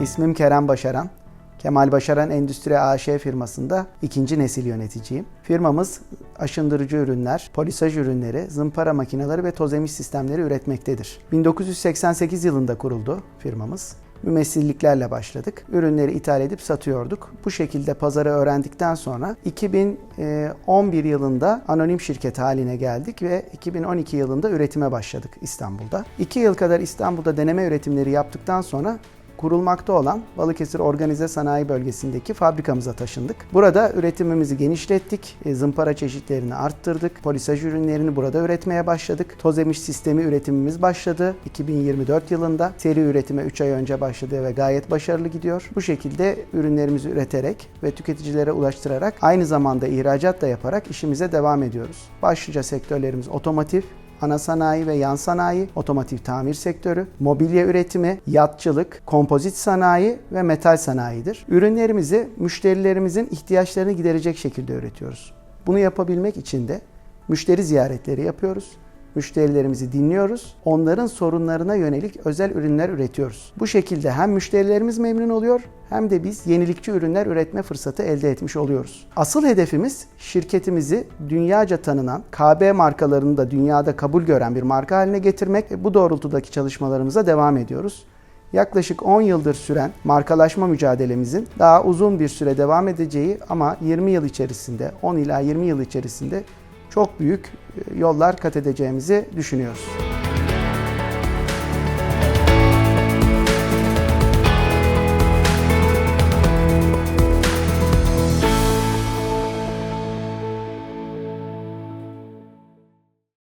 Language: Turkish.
İsmim Kerem Başaran. Kemal Başaran Endüstri AŞ firmasında ikinci nesil yöneticiyim. Firmamız aşındırıcı ürünler, polisaj ürünleri, zımpara makineleri ve toz emiş sistemleri üretmektedir. 1988 yılında kuruldu firmamız. Mümessilliklerle başladık. Ürünleri ithal edip satıyorduk. Bu şekilde pazarı öğrendikten sonra 2011 yılında anonim şirket haline geldik ve 2012 yılında üretime başladık İstanbul'da. 2 yıl kadar İstanbul'da deneme üretimleri yaptıktan sonra kurulmakta olan Balıkesir Organize Sanayi Bölgesi'ndeki fabrikamıza taşındık. Burada üretimimizi genişlettik, e, zımpara çeşitlerini arttırdık, polisaj ürünlerini burada üretmeye başladık. Toz emiş sistemi üretimimiz başladı 2024 yılında. Seri üretime 3 ay önce başladı ve gayet başarılı gidiyor. Bu şekilde ürünlerimizi üreterek ve tüketicilere ulaştırarak aynı zamanda ihracat da yaparak işimize devam ediyoruz. Başlıca sektörlerimiz otomotiv, ana sanayi ve yan sanayi, otomotiv tamir sektörü, mobilya üretimi, yatçılık, kompozit sanayi ve metal sanayidir. Ürünlerimizi müşterilerimizin ihtiyaçlarını giderecek şekilde üretiyoruz. Bunu yapabilmek için de müşteri ziyaretleri yapıyoruz. Müşterilerimizi dinliyoruz. Onların sorunlarına yönelik özel ürünler üretiyoruz. Bu şekilde hem müşterilerimiz memnun oluyor hem de biz yenilikçi ürünler üretme fırsatı elde etmiş oluyoruz. Asıl hedefimiz şirketimizi dünyaca tanınan KB markalarını da dünyada kabul gören bir marka haline getirmek. ve Bu doğrultudaki çalışmalarımıza devam ediyoruz. Yaklaşık 10 yıldır süren markalaşma mücadelemizin daha uzun bir süre devam edeceği ama 20 yıl içerisinde, 10 ila 20 yıl içerisinde çok büyük e, yollar kat edeceğimizi düşünüyoruz.